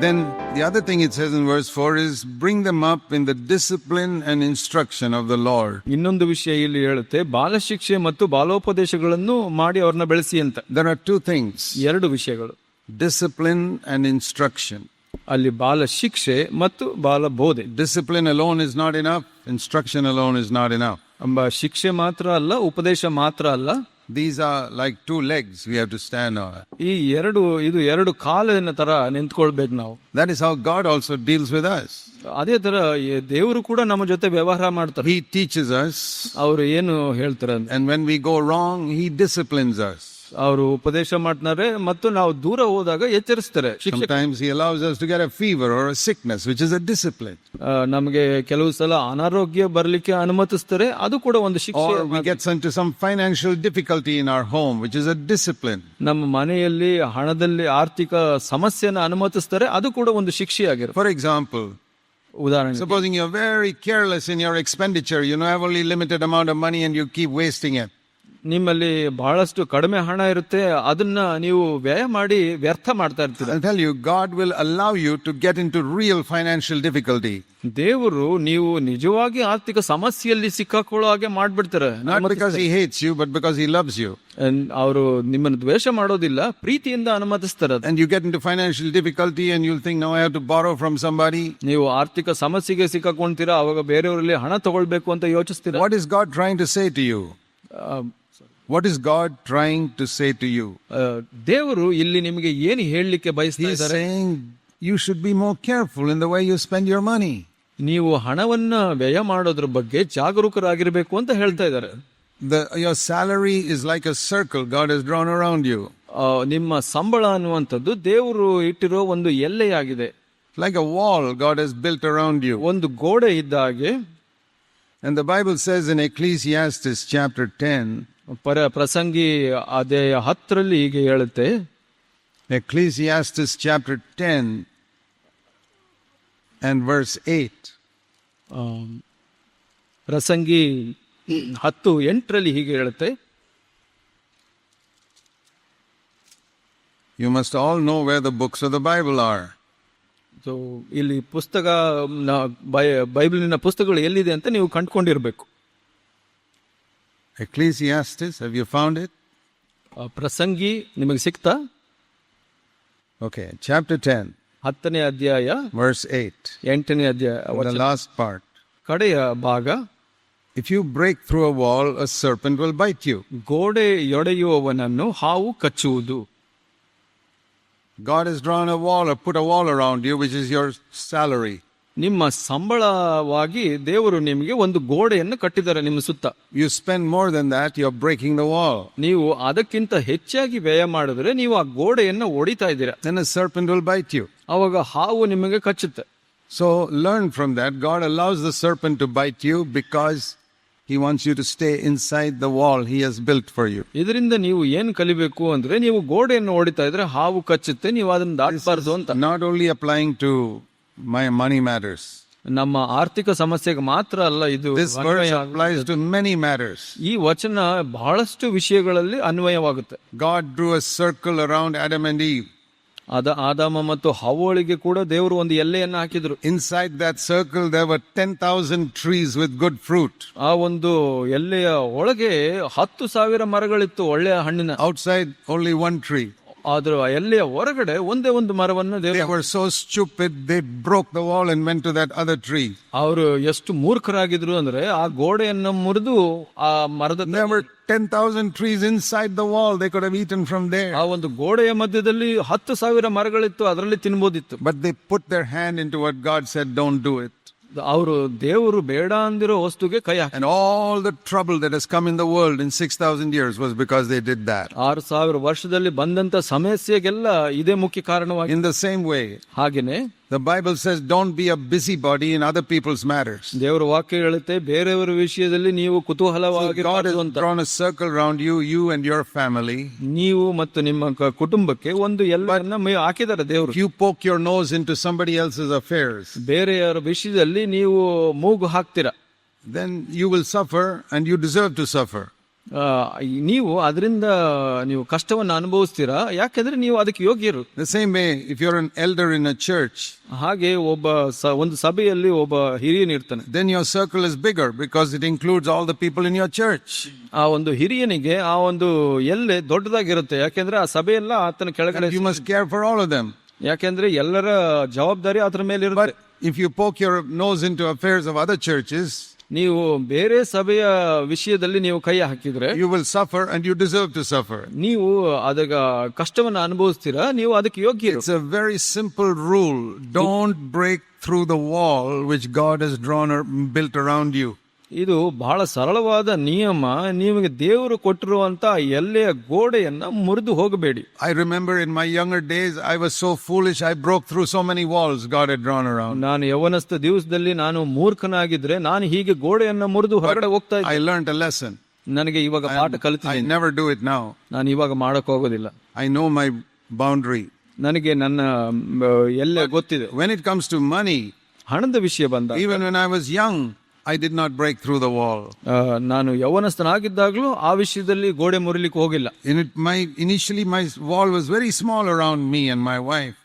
Then the other thing it says in verse 4 is bring them up in the discipline and instruction of the Lord. ಇನ್ನೊಂದು ವಿಷಯ ಇಲ್ಲಿ ಹೇಳುತ್ತೆ ಬಾಲಶಿಕ್ಷೆ ಮತ್ತು ಬಾಲೋಪದೇಶಗಳನ್ನು ಮಾಡಿ ಅವ್ರನ್ನ ಬೆಳೆಸಿ ಅಂತ There are two things ಎರಡು ವಿಷಯಗಳು discipline and instruction. ಅಲ್ಲಿ ಬಾಲ ಶಿಕ್ಷೆ ಮತ್ತು ಬಾಲ ಬೋಧೆ Discipline alone is not enough, instruction alone is not enough. ಎಂಬ ಶಿಕ್ಷೆ ಮಾತ್ರ ಅಲ್ಲ ಉಪದೇಶ ಮಾತ್ರ ಅಲ್ಲ These are like two legs we have to stand on. ಈ ಎರಡು ಇದು ಎರಡು ಕಾಲಿನ ತರ ನಿಂತ್ಕೊಳ್ಬೇಕು ನಾವು That is how God also deals with us. ಅದೇ ತರ ಈ ದೇವರು ಕೂಡ ನಮ್ಮ ಜೊತೆ ವ್ಯವಹಾರ ಮಾಡ್ತಾರೆ He teaches us, ಅವರು ಏನು ಹೇಳ್ತಾರೆ ಅಂದ್ರೆ and when we go wrong, He disciplines us. ಅವರು ಉಪದೇಶ ಮಾಡ್ತಾರೆ ಮತ್ತು ನಾವು ದೂರ ಹೋದಾಗ ಎಚ್ಚರಿಸ್ತಾರೆ ಶಿಕ್ಷೆ Sometimes He allows us to get a fever or a sickness, which is a discipline. ನಮಗೆ ಕೆಲವು ಸಲ ಅನಾರೋಗ್ಯ ಬರ್ಲಿಕ್ಕೆ ಅನುಮತಿಸ್ತಾರೆ ಅದು ಕೂಡ ಒಂದು ಶಿಕ್ಷೆ difficulty we get home some financial difficulty in our home, which is a discipline. ನಮ್ಮ ಮನೆಯಲ್ಲಿ ಹಣದಲ್ಲಿ ಆರ್ಥಿಕ ಸಮಸ್ಯೆಯನ್ನು ಅನುಮತಿಸ್ತಾರೆ ಅದು ಕೂಡ ಒಂದು ಶಿಕ್ಷೆಯಾಗಿರುತ್ತೆ ಫಾರ್ ಎಕ್ಸಾಂಪಲ್ ಉದಾಹರಣೆ supposing you very careless in your expenditure you know have only limited amount of money and you keep wasting it. ನಿಮ್ಮಲ್ಲಿ ಬಹಳಷ್ಟು ಕಡಿಮೆ ಹಣ ಇರುತ್ತೆ ಅದನ್ನ ನೀವು ವ್ಯಯ ಮಾಡಿ ವ್ಯರ್ಥ ಮಾಡ್ತಾ ಇರ್ತೀರಿ. God will allow you to get in to real financial difficulty ದೇವರು ನೀವು ನಿಜವಾಗಿ ಆರ್ಥಿಕ ಸಮಸ್ಯೆಯಲ್ಲಿ ಸಿಕ್ಕಾಕೊಳ್ಳೋ ಹಾಗೆ ಮಾಡ್ಬಿಡ್ತಾರೆ. Hates you but because he loves you ಅವರು ನಿಮ್ಮನ್ನು ದ್ವೇಷ ಮಾಡೋದಿಲ್ಲ ಪ್ರೀತಿಯಿಂದ ಅನುಮತಿಸ್ತಾರೆ and you get in to financial difficulty and you think now have to borrow from somebody ನೀವು ಆರ್ಥಿಕ ಸಮಸ್ಯೆಗೆ ಸಿಕ್ಕಾಕೊಳ್ತೀರಾ ಅವಾಗ ಬೇರೆಯವರಲ್ಲಿ ಹಣ ತಗೊಳ್ಬೇಕು ಅಂತ ಯೋಚಿಸ್ತೀರಾ. What is God trying to say to you ಆ, What is God trying to say to you? ಆ, ದೇವರು ಇಲ್ಲಿ ನಿಮಗೆ ಏನು ಹೇಳಲಿಕ್ಕೆ ಬಯಸ್ತಾ He's ಇದ್ದಾರೆ saying you should be more careful in the way you spend your money. ನೀವು ಹಣವನ್ನ ವ್ಯಯ ಮಾಡೋದ್ರ ಬಗ್ಗೆ ಜಾಗರೂಕರಾಗಿರ್ಬೇಕು ಅಂತ ಹೇಳ್ತಾ ಇದ್ದಾರೆ The, your salary is like a circle God has drawn around you. ಆ, ನಿಮ್ಮ ಸಂಬಳ ಅನ್ನುವಂಥದ್ದು ದೇವರು ಇಟ್ಟಿರೋ ಒಂದು ಎಲ್ಲೆಯಾಗಿದೆ Like a wall God has built around you. ಒಂದು ಗೋಡೆ ಇದ್ದ ಹಾಗೆ And the Bible says in Ecclesiastes chapter 10, ಪರ ಪ್ರಸಂಗಿ ಅದೇ ಹತ್ತರಲ್ಲಿ ಹೀಗೆ ಹೇಳುತ್ತೆ. Chapter 10 and verse 8. ಆ, ಪ್ರಸಂಗಿ ಹತ್ತು ಎಂಟರಲ್ಲಿ ಹೀಗೆ ಹೇಳುತ್ತೆ. You must all know where the books of the Bible are so ಇಲ್ಲಿ ಪುಸ್ತಕ ಬೈಬಲಿನ ಪುಸ್ತಕಗಳು ಎಲ್ಲಿದೆ ಅಂತ ನೀವು ಕಂಡುಕೊಂಡಿರ್ಬೇಕು. Ecclesiastes, have you found it? ಆ, ಪ್ರಸಂಗಿ ನಿಮಗೆ ಸಿಕ್ತಾ Okay, chapter 10, ಹತ್ತನೇ ಅಧ್ಯಾಯ verse 8. ಎಂಟನೇ ಅಧ್ಯಾಯ The ವಚನ. last part. ಕಡೆಯ ಭಾಗ If you break through a wall, a serpent will bite you. ಗೋಡೆ ಎಡೆಯುವವನನ್ನು ಹಾವು ಕಚ್ಚುವುದು God has drawn a wall or put a wall around you, which is your salary. ನಿಮ್ಮ ಸಂಬಳವಾಗಿ ದೇವರು ನಿಮಗೆ ಒಂದು ಗೋಡೆಯನ್ನು ಕಟ್ಟಿದ್ದಾರೆ ನಿಮ್ಮ ಸುತ್ತ You spend more than that, or breaking the wall. ನೀವು ಅದಕ್ಕಿಂತ ಹೆಚ್ಚಾಗಿ ವ್ಯಯ ಮಾಡಿದ್ರೆ ನೀವು ಆ ಗೋಡೆಯನ್ನು ಒಡಿತಾ ಇದ್ದೀರಾ Then a serpent will bite you. ಅವಾಗ ಹಾವು ನಿಮಗೆ ಕಚ್ಚುತ್ತೆ So learn from that. God allows the serpent to bite you because he wants you to stay inside the wall he has built for you. ಇದರಿಂದ ನೀವು ಏನ್ ಕಲಿಬೇಕು ಅಂದ್ರೆ ನೀವು ಗೋಡೆಯನ್ನು ಹೊಡಿತಾ ಇದ್ರೆ ಹಾವು ಕಚ್ಚುತ್ತೆ ನೀವು ಅದನ್ನ ದಾಟಬಾರ್ದು ಅಂತ Not only applying to my money matters. ನಮ್ಮ ಆರ್ಥಿಕ ಸಮಸ್ಯೆಗೆ ಮಾತ್ರ ಅಲ್ಲ ಇದು This verse applies to many matters. ಈ ವಚನ ಬಹಳಷ್ಟು ವಿಷಯಗಳಲ್ಲಿ ಅನ್ವಯವಾಗುತ್ತೆ God drew a circle around Adam and Eve. ಅದ ಆದಾಮ ಮತ್ತು ಹವಳಿಗೆ ಕೂಡ ದೇವರು ಒಂದು ಎಲ್ಲೆಯನ್ನು ಹಾಕಿದ್ರು Inside that circle, there were 10,000 trees with good fruit. ಆ ಒಂದು ಎಲ್ಲೆಯ ಒಳಗೆ ಹತ್ತು ಸಾವಿರ ಮರಗಳಿತ್ತು ಒಳ್ಳೆಯ ಹಣ್ಣಿನ Outside, only one tree. ಆದ್ರೆ ಆ ಎಲ್ಲೆಯ ಹೊರಗಡೆ ಒಂದೇ ಒಂದು ಮರವನ್ನು They ದೇವರು were so stupid, they broke the wall and went to that other tree. ಅವರು ಎಷ್ಟು ಮೂರ್ಖರಾಗಿದ್ರು ಅಂದ್ರೆ ಆ ಗೋಡೆಯನ್ನು ಮುರಿದು ಆ ಮರದ There were 10,000 trees inside the wall. They could have eaten from there. ಆ ಒಂದು ಗೋಡೆಯ ಮಧ್ಯದಲ್ಲಿ ಹತ್ತು ಸಾವಿರ ಮರಗಳಿತ್ತು ಅದರಲ್ಲಿ ತಿನ್ಬೋದಿತ್ತು But they put their hand into what God said, don't do it. ಅವರು ದೇವರು ಬೇಡ ಅಂದಿರೋ ವಸ್ತುಗೆ ಕೈ ಹಾಕಿ And all the trouble that has come in the world in 6,000 years was because they did that. ಆರು ಸಾವಿರ ವರ್ಷದಲ್ಲಿ ಬಂದಂತ ಸಮಸ್ಯೆಗೆಲ್ಲ ಇದೇ ಮುಖ್ಯ ಕಾರಣವಾಗಿ In the same way, ಹಾಗೇನೆ the Bible says, don't be a busybody in other people's matters. ದೇವರ ವಾಕ್ಯ ಹೇಳುತ್ತೆ ಬೇರೆಯವರ ವಿಷಯದಲ್ಲಿ ನೀವು God ಕುತೂಹಲವಾಗಿ has ಅಂತ drawn a circle around you, you and your family. ನೀವು ಮತ್ತು ನಿಮ್ಮ ಕ- ಕುಟುಂಬಕ್ಕೆ ಒಂದು ಎಲ್ಲರನ್ನ ಮೇ- ಹಾಕಿದ್ದಾರೆ ದೇವರು If you poke your nose into somebody else's affairs, ಬೇರೆಯವರ ವಿಷಯದಲ್ಲಿ ನೀವು ಮೂಗು ಹಾಕ್ತೀರಾ then you will suffer and you deserve to suffer. ನೀವು ಅದರಿಂದ ನೀವು ಕಷ್ಟವನ್ನು ಅನುಭವಿಸ್ತೀರಾ? ಯಾಕೆಂದ್ರೆ ನೀವು ಅದಕ್ಕೆ ಯೋಗ್ಯರು. ಎಲ್ಡರ್ ಇನ್ ಅ ಚರ್ಚ್ ಹಾಗೆ ಒಬ್ಬ ಒಂದು ಸಭೆಯಲ್ಲಿ ಒಬ್ಬ ಹಿರಿಯನಿರ್ತಾನೆ then your circle is bigger because it includes all the people in your church ಆ ಒಂದು ಹಿರಿಯನಿಗೆ ಆ ಒಂದು ಎಲ್ಲೆ ದೊಡ್ಡದಾಗಿರುತ್ತೆ. ಯಾಕೆಂದ್ರೆ ಆ ಸಭೆಯೆಲ್ಲ ಆತನ ಕೆಳಗಡೆ you must care for all of them ಯಾಕೆಂದ್ರೆ ಎಲ್ಲರ ಜವಾಬ್ದಾರಿ ಅದರ ಮೇಲೆ ಇರುತ್ತೆ if you poke your nose in to affairs of other churches ನೀವು ಬೇರೆ ಸಭೆಯ ವಿಷಯದಲ್ಲಿ ನೀವು ಕೈ ಹಾಕಿದ್ರೆ you will suffer and you deserve to suffer. ನೀವು ಅದಕ್ಕೆ ಕಷ್ಟವನ್ನು ಅನುಭವಿಸ್ತೀರಾ ನೀವು ಅದಕ್ಕೆ ಯೋಗ್ಯ It's a very simple rule Don't break through the wall which God has drawn or built around you. ಇದು ಬಹಳ ಸರಳವಾದ ನಿಯಮ. ನಿಮಗೆ ದೇವರು ಕೊಟ್ಟಿರುವಂತ ಎಲ್ಲೆಯ ಗೋಡೆಯನ್ನ ಮುರಿದು ಹೋಗಬೇಡಿ. I remember in my young days I was so foolish I broke through so many walls God drawn around ನಾನು ಯವನಸ್ಥ ದಿವಸದಲ್ಲಿ ನಾನು ಮೂರ್ಖನಾಗಿದ್ರೆ ನಾನು ಹೀಗೆ ಗೋಡೆಯನ್ನ ಮುರಿದು ಹೊರಗಡೆ ಹೋಗ್ತಾ ಇದ್ದೆ. ಐ ಲರ್ನ್ಡ್ ಅ ಲೆಸನ್ ನನಗೆ ಇವಾಗ ಪಾಠ ಕಲಿತಿದ್ದೆ I never do it now ನಾನು ಇವಾಗ ಮಾಡೋಕೆ ಹೋಗೋದಿಲ್ಲ. ಐ ನೋ ಮೈ ಬೌಂಡರಿ ನನಗೆ ನನ್ನ ಎಲ್ಲ ಗೊತ್ತಿದೆ. When it comes to money ಹಣದ ವಿಷಯ ಬಂದ even when I was young young, I did not break through the wall. ನಾನು ಯವನಸ್ಥನಾಗಿದ್ದಾಗ್ಲೂ ಆ ವಿಷಯದಲ್ಲಿ ಗೋಡೆ ಮುರಿಲಿಕ್ಕೆ ಹೋಗಿಲ್ಲ In it, my initially my wall was very small around me and my wife.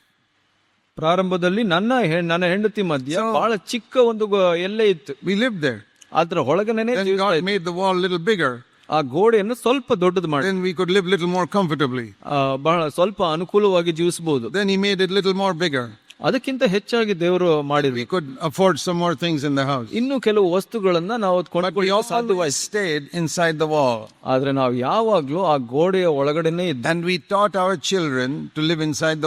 ಪ್ರಾರಂಭದಲ್ಲಿ ನನ್ನ ಹೆ- ನನ್ನ ಹೆಂಡತಿ ಮಧ್ಯ ಬಹಳ ಚಿಕ್ಕ ಒಂದು ಗೋ- ಎಲ್ಲೆ ಇತ್ತು We lived there. ಅದ್ರ ಒಳಗನೆ Then God made the wall a little bigger. ಆ ಗೋಡೆಯನ್ನು ಸ್ವಲ್ಪ ದೊಡ್ಡದು ಮಾಡಿ Then we could live little more comfortably. ಆ, ಬಹಳ ಸ್ವಲ್ಪ ಅನುಕೂಲವಾಗಿ ಜೀವಿಸಬಹುದು Then He made it little more bigger. ಅದಕ್ಕಿಂತ ಹೆಚ್ಚಾಗಿ ದೇವರು ಮಾಡಿದ್ವಿ could afford some more things in ಇನ್ನು ಕೆಲವು ವಸ್ತುಗಳನ್ನು ನಾವು ಕೊಂಡ್ಕೊಳ್ಳೋ ಸಾಧ್ಯವಾಯ್ stayed inside the wall ಆದ್ರೆ ನಾವು ಯಾವಾಗ್ಲೂ ಆ ಗೋಡೆಯ ಒಳಗಡೆನೆ then we taught our children to live inside the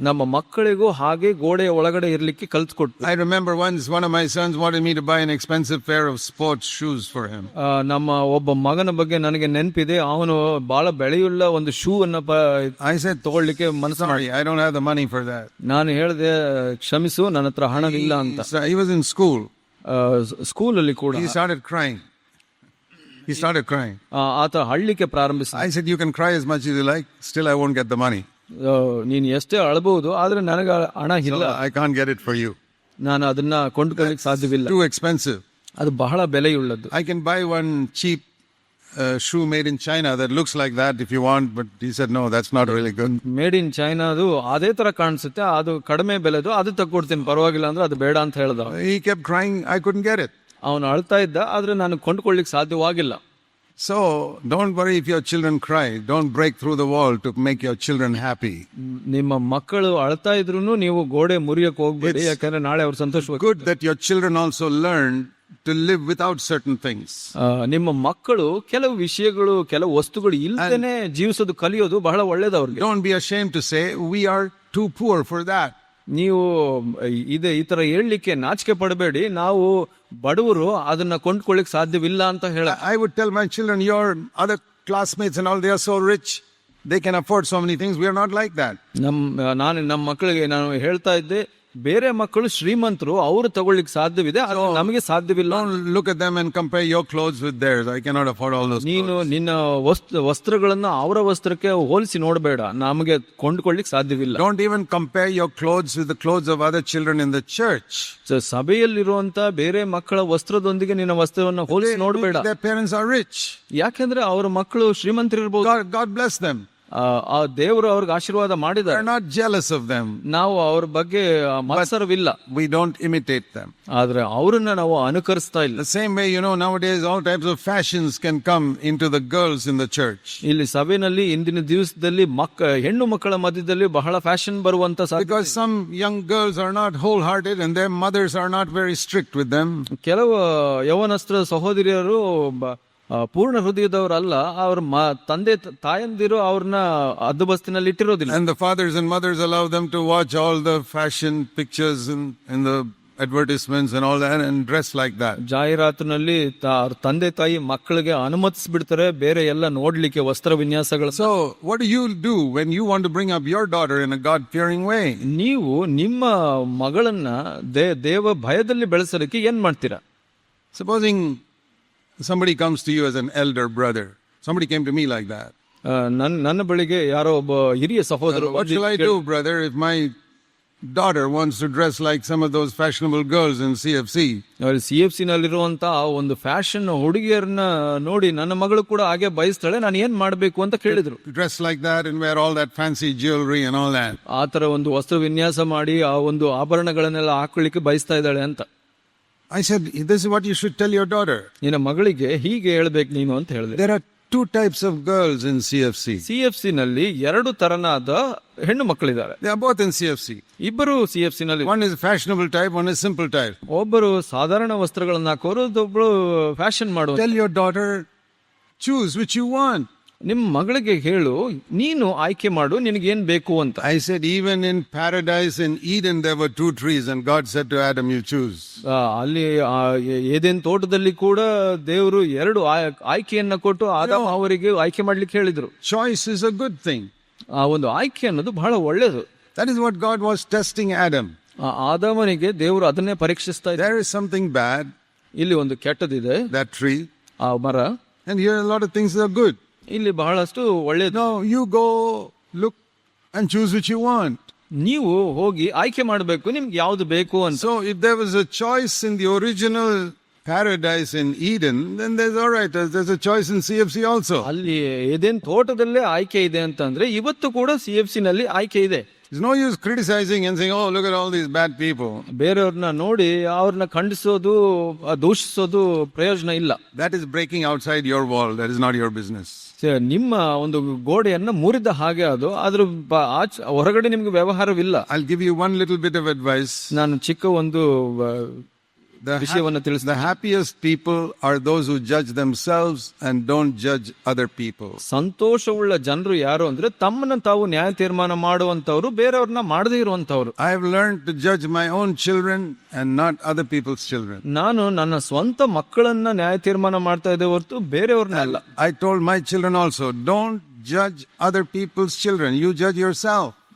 ನಮ್ಮ ಮಕ್ಕಳಿಗೂ ಹಾಗೆ ಗೋಡೆಯ ಒಳಗಡೆ ಇರಲಿಕ್ಕೆ ಕಲ್ತ್ಕೊಟ್ಟು I remember once one of my sons wanted me to buy an expensive pair of sports shoes for him ನಮ್ಮ ಒಬ್ಬ ಮಗನ ಬಗ್ಗೆ ನನಗೆ ನೆನಪಿದೆ. ಅವನು ಬಹಳ ಬೆಳೆಯುಳ್ಳ ಒಂದು ಶೂ ಅನ್ನ ಐ ಸೆಟ್ ತಗೊಳ್ಳಿಕ್ಕೆ ಮನಸ್ಸು ಮಾಡಿ I don't have the money for that ನಾನು ಹೇಳಿದೆ ಕ್ಷಮಿಸು ನನ್ನ ಹತ್ರ ಹಣವಿಲ್ಲ ಅಂತ. I was in school school ಅಲ್ಲಿ ಕೂಡ. He start crying he start crying ಆತ ಹಳ್ಳಿಕ್ಕೆ ಪ್ರಾರಂಭಿಸಿ I said you can cry as much as you like still I won't get the money ನೀನು ಎಷ್ಟೇ ಅಳಬಹುದು ಆದ್ರೆ ನನಗೆ ಹಣ ಇಲ್ಲ. I can't get it for you ನಾನು ಅದನ್ನ ಕೊಂಡ್ಕೊಳ್ಳಕ್ಕೆ ಸಾಧ್ಯವಿಲ್ಲ. ಟು ಎಕ್ಸ್ಪೆನ್ಸಿವ್ ಅದು ಬಹಳ ಬೆಲೆಯುಳ್ಳದ್ದು. I can buy one cheap uh, shoe made in China that looks like that if you want, but he said, No, that's not really good. Made in ಚೈನಾದು ಅದೇ ತರ ಕಾಣಿಸುತ್ತೆ ಅದು ಕಡಿಮೆ ಬೆಲೆದು ಅದು ತಗೊಡ್ತೀನಿ ಪರವಾಗಿಲ್ಲ ಅಂದ್ರೆ ಅದು ಬೇಡ ಅಂತ ಹೇಳ್ದ He kept crying, I couldn't get it. ಅವನು ಅಳ್ತಾ ಇದ್ದ ಆದ್ರೆ ನಾನು ಕೊಂಡ್ಕೊಳ್ಳಿಕ್ಕೆ ಸಾಧ್ಯವಾಗಿಲ್ಲ So don't worry if your children cry. Don't break through the wall to make your children happy. ನಿಮ್ಮ ಮಕ್ಕಳು ಅಳ್ತಾ ಇದ್ರು ನೀವು ಗೋಡೆ ಮುರಿಯಕ್ಕೆ ಹೋಗ್ಬೇಡಿ ಯಾಕಂದ್ರೆ ನಾಳೆ ಅವ್ರು ಸಂತೋಷವಾಗಿ Good that your children also learn to live without certain things. ಆ, ನಿಮ್ಮ ಮಕ್ಕಳು ಕೆಲವು ವಿಷಯಗಳು ಕೆಲವು ವಸ್ತುಗಳು ಇಲ್ದೇನೆ ಜೀವಿಸೋದು ಕಲಿಯೋದು ಬಹಳ ಒಳ್ಳೇದು ಅವ್ರಿಗೆ Don't be ashamed to say, We are too poor for that. ನೀವು ಇದೆ ಈ ತರ ಹೇಳಲಿಕ್ಕೆ ನಾಚಿಕೆ ಪಡಬೇಡಿ ನಾವು ಬಡವರು ಅದನ್ನ ಕೊಂಡ್ಕೊಳ್ಳಿಕ್ ಸಾಧ್ಯವಿಲ್ಲ ಅಂತ ಹೇಳ I would tell my children, Your other classmates and all, they are so rich. They can afford so many things. We are not like that. ನಮ್ ನಾನು ನಮ್ಮ ಮಕ್ಕಳಿಗೆ ನಾನು ಹೇಳ್ತಾ ಇದ್ದೆ ಬೇರೆ ಮಕ್ಕಳು ಶ್ರೀಮಂತರು ಅವರು ತಗೊಳ್ಳಿಕ್ ಸಾಧ್ಯವಿದೆ ನಮಗೆ ಸಾಧ್ಯವಿಲ್ಲ look look at them and compare your clothes with theirs. I cannot afford all those. ನೀನು ನಿನ್ನ ವಸ್ತು ವಸ್ತ್ರಗಳನ್ನ ಅವರ ವಸ್ತ್ರಕ್ಕೆ ಹೋಲಿಸಿ ನೋಡಬೇಡ ನಮಗೆ ಕೊಂಡ್ಕೊಳ್ಳಿಕ್ ಸಾಧ್ಯವಿಲ್ಲ Don't even compare your clothes with the clothes of other children in the church. ಸಭೆಯಲ್ಲಿರುವಂತ ಬೇರೆ ಮಕ್ಕಳ ವಸ್ತ್ರದೊಂದಿಗೆ ನಿನ್ನ ವಸ್ತ್ರವನ್ನು ಹೋಲಿಸಿ ನೋಡಬೇಡ Their parents are rich. ಯಾಕೆಂದ್ರೆ ಅವರ ಮಕ್ಕಳು ಶ್ರೀಮಂತರಿರ್ಬೋದು God, God bless them. ಆ ದೇವರು ಅವ್ರಿಗೆ ಆಶೀರ್ವಾದ ಮಾಡಿದ್ದಾರೆ. ನಾಟ್ ಜೆಲಸ್ ಆಫ್ ದೆಮ್ ನಾವು ಅವ್ರ ಬಗ್ಗೆ ಮತ್ಸರವಿಲ್ಲ. ವಿ ಡೋಂಟ್ ಇಮಿಟೇಟ್ ದೆಮ್ ಆದ್ರೆ ಅವರನ್ನು ನಾವು ಅನುಕರಿಸ್ತಾ ಇಲ್ಲ. Same way you know nowadays all types of fashions can come in to the girls in the church ಇಲ್ಲಿ ಸಭೆಯಲ್ಲಿ ಇಂದಿನ ದಿವಸದಲ್ಲಿ ಮಕ್ಕ ಹೆಣ್ಣು ಮಕ್ಕಳ ಮಧ್ಯದಲ್ಲಿ ಬಹಳ ಫ್ಯಾಷನ್ ಬರುವಂತ some young girls are not whole hearted and their mothers are not very strict with them ಕೆಲವು ಯವನಸ್ತ್ರ ಸಹೋದರಿಯರು ಪೂರ್ಣ ಹೃದಯದವರಲ್ಲ ಅವ್ರ ಮ ತಂದೆ ತ- ತಾಯಂದಿರು ಅವ್ರನ್ನ ಹದ್ದುಬಸ್ತಿನಲ್ಲಿ ಇಟ್ಟಿರೋದಿಲ್ಲ And the fathers and mothers allow them to watch all the fashion pictures in, in the advertisements and all that and dress like that. ಜಾಹೀರಾತಿನಲ್ಲಿ ತ- ಅವ್ರ ತಂದೆ ತಾಯಿ ಮಕ್ಕಳಿಗೆ ಅನುಮತಿಸ್ಬಿಡ್ತಾರೆ ಬೇರೆ ಎಲ್ಲ ನೋಡ್ಲಿಕ್ಕೆ ವಸ್ತ್ರ ವಿನ್ಯಾಸಗಳ So, what do you do when you want to bring up your daughter in a God fearing way? ನೀವು ನಿಮ್ಮ ಮಗಳನ್ನ ದೇ ದೇವ ಭಯದಲ್ಲಿ ಬೆಳೆಸಲಿಕ್ಕೆ ಏನ್ ಮಾಡ್ತೀರಾ Supposing somebody comes to you as an elder brother. Somebody came to me like that. ಆ, ನನ್ ನನ್ನ ಬಳಿಗೆ ಯಾರೋ ಒಬ್ಬ ಹಿರಿಯ ಸಹೋದರ What shall I do, brother, if my daughter wants to dress like some of those fashionable girls in CFC. C F C ನಲ್ಲಿರುವಂತ ಒಂದು fashion ಹುಡುಗಿಯರನ್ನ ನೋಡಿ ನನ್ನ ಮಗಳು ಕೂಡ ಹಾಗೆ ಬಯಸ್ತಾಳೆ ನಾನು ಏನ್ ಮಾಡ್ಬೇಕು ಅಂತ ಕೇಳಿದ್ರು Dress like that and wear all that fancy jewelry and all that. ಆ ತರ ಒಂದು ವಸ್ತ್ರ ವಿನ್ಯಾಸ ಮಾಡಿ ಆ ಒಂದು ಆಭರಣಗಳನ್ನೆಲ್ಲ ಹಾಕೊಳ್ಳಿಕ್ಕೆ ಬಯಸ್ತಾ ಇದ್ದಾಳೆ ಅಂತ I said, This is what you should tell your daughter. ನಿನ್ನ ಮಗಳಿಗೆ ಹೀಗೆ ಹೇಳ್ಬೇಕು ನೀನು ಅಂತ ಹೇಳಿದೆ There are two types of girls in CFC. C F C ನಲ್ಲಿ ಎರಡು ತರನಾದ ಹೆಣ್ಣು ಮಕ್ಕಳಿದ್ದಾರೆ They are both in CFC. ಇಬ್ಬರು ಸಿ ಎಫ್ ಸಿ ನಲ್ಲಿ One is fashionable type, one is simple type. ಒಬ್ಬರು ಸಾಧಾರಣ ವಸ್ತ್ರಗಳನ್ನ ಹಾಕೋರು ಒಬ್ಬಳು ಫ್ಯಾಷನ್ ಮಾಡುವ Tell your daughter, choose which you want. ನಿಮ್ಮ ಮಗಳಿಗೆ ಹೇಳು ನೀನು ಆಯ್ಕೆ ಮಾಡು ನಿನಗೇನ್ ಬೇಕು ಅಂತ I said, even in paradise in Eden, there were two trees, and God said to Adam, You choose. ಆ, ಅಲ್ಲಿ ಆ, ಏ- ಏದೇನ್ ತೋಟದಲ್ಲಿ ಕೂಡ ದೇವರು ಎರಡು ಆಯ್- ಆಯ್ಕೆಯನ್ನ ಕೊಟ್ಟು ಆದಾಮ ಅವರಿಗೆ ಆಯ್ಕೆ ಮಾಡ್ಲಿಕ್ಕೆ ಹೇಳಿದ್ರು Choice is a good thing. ಆ ಒಂದು ಆಯ್ಕೆ ಅನ್ನೋದು ಬಹಳ ಒಳ್ಳೇದು That is what God was testing Adam. ಆ ಆದಾಮನಿಗೆ ದೇವರು ಅದನ್ನೇ ಪರೀಕ್ಷಿಸ್ತಾ ಇದ್ದಾರೆ There is something bad, ಇಲ್ಲಿ ಒಂದು ಕೆಟ್ಟದಿದೆ that tree, ಆ ಮರ and here a lot of things that are good. ಇಲ್ಲಿ ಬಹಳಷ್ಟು ಒಳ್ಳೆಯದು No, you go look and choose which you want ನೀವು ಹೋಗಿ ಆಯ್ಕೆ ಮಾಡಬೇಕು ನಿಮ್ಗೆ ಯಾವ್ದು ಬೇಕು ಅಂತ So if there was a choice in the original paradise in Eden, then there's all right. There's, there's a choice in CFC also. ಅಲ್ಲಿ ಏದೇನ್ ತೋಟದಲ್ಲೇ ಆಯ್ಕೆ ಇದೆ ಅಂತಂದ್ರೆ ಇವತ್ತು ಕೂಡ ಸಿ ಎಫ್ ಸಿ ನಲ್ಲಿ ಆಯ್ಕೆ ಇದೆ There's no use criticising and saying, oh look at all these bad people ಬೇರೆಯವ್ರನ್ನ ನೋಡಿ ಅವ್ರನ್ನ ಖಂಡಿಸೋದು ಆ, ದೂಷಿಸೋದು ಪ್ರಯೋಜನ ಇಲ್ಲ That is breaking outside your wall. That is not your business. ಸ- ನಿಮ್ಮ ಒಂದು ಗೋಡೆಯನ್ನ ಮುರಿದ ಹಾಗೆ ಅದು ಅದ್ರ ಬ- ಆಚ್ ಹೊರಗಡೆ ನಿಮ್ಗೆ ವ್ಯವಹಾರವಿಲ್ಲ I'll give you one little bit of advice. ನಾನು ಚಿಕ್ಕ ಒಂದು ಆ, ವಿಷಯವನ್ನ ತಿಳಿಸ್ತೀನಿ the happiest people are those who judge themselves and don't judge other people. ಸಂತೋಷವುಳ್ಳ ಜನರು ಯಾರು ಅಂದ್ರೆ ತಮ್ಮನ್ನ ತಾವು ನ್ಯಾಯ ತೀರ್ಮಾನ ಮಾಡುವಂತವ್ರು ಬೇರೆಯವ್ರನ್ನ ಮಾಡದೇ ಇರುವಂತವ್ರು I have learned to judge my own children and not other people's children. ನಾನು ನನ್ನ ಸ್ವಂತ ಮಕ್ಕಳನ್ನ ನ್ಯಾಯ ತೀರ್ಮಾನ ಮಾಡ್ತಾ ಇದ್ದೆ ಹೊರತು ಬೇರೆಯವ್ರನ್ನ ಅಲ್ಲ I told my children also, don't judge other people's children. You judge yourself. ಆ,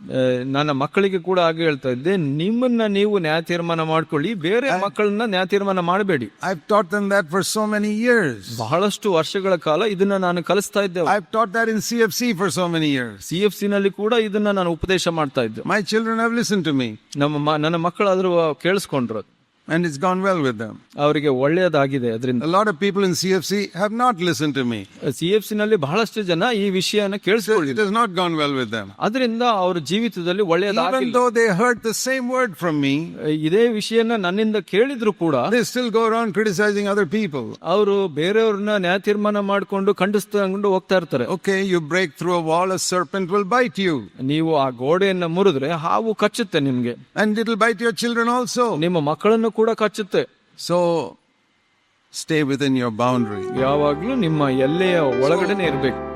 ನನ್ನ ಮಕ್ಕಳಿಗೆ ಕೂಡ ಹಾಗೆ ಹೇಳ್ತಾ ಇದ್ದೆ ನಿಮ್ಮನ್ನ ನೀವು ನ್ಯಾಯ ತೀರ್ಮಾನ ಮಾಡ್ಕೊಳ್ಳಿ ಬೇರೆ ಮಕ್ಕಳನ್ನ ನ್ಯಾಯ ತೀರ್ಮಾನ ಮಾಡಬೇಡಿ. I taught them that for so many years ಬಹಳಷ್ಟು ವರ್ಷಗಳ ಕಾಲ ಇದನ್ನ ನಾನು ಕಲಿಸ್ತಾ ಇದ್ದೆ I've taught that in CFC for so many years C F C ನಲ್ಲಿ ಕೂಡ ಇದನ್ನ ನಾನು ಉಪದೇಶ ಮಾಡ್ತಾ ಇದ್ದೆ. My children have listen to me. ನಮ್ಮ ಮ- ನನ್ನ ಮಕ್ಕಳಾದರೂ ಕೇಳಿಸ್ಕೊಂಡ್ರು. and it's gone well with them. ಅವರಿಗೆ ಒಳ್ಳೆಯದಾಗಿದೆ ಅದರಿಂದ A lot of people in CFC have not listened to me. C F C ನಲ್ಲಿ ಬಹಳಷ್ಟು ಜನ ಈ ವಿಷಯನ It ಕೇಳಿಸ್ಕೊಳ್ಳಿಲ್ಲ has not gone well with them. ಅದರಿಂದ ಅವ್ರ ಜೀವಿತದಲ್ಲಿ Even ಒಳ್ಳೆಯದಾಗಿಲ್ಲ though they heard the same word from me, ಇದೇ ವಿಷಯನ ನನ್ನಿಂದ ಕೇಳಿದ್ರು ಕೂಡ they still go around criticizing other people. ಅವರು ಬೇರೆಯವ್ರನ್ನ ನ್ಯಾಯ ತೀರ್ಮಾನ ಮಾಡಿಕೊಂಡು ಖಂಡಿಸ್ಕೊಂಡು ಹೋಗ್ತಾ ಇರ್ತಾರೆ Okay, you break through a wall, a serpent will bite you. ನೀವು ಆ ಗೋಡೆಯನ್ನ ಮುರಿದ್ರೆ ಹಾವು ಕಚ್ಚುತ್ತೆ ನಿಮ್ಗೆ And it'll bite your children also. ನಿಮ್ಮ ಮಕ್ಕಳನ್ನು ಕೂಡ ಕಚ್ಚುತ್ತೆ. So stay within your boundary ಯಾವಾಗ್ಲೂ ನಿಮ್ಮ ಎಲ್ಲೆಯ ಒಳಗಡೆನೆ ಇರ್ಬೇಕು.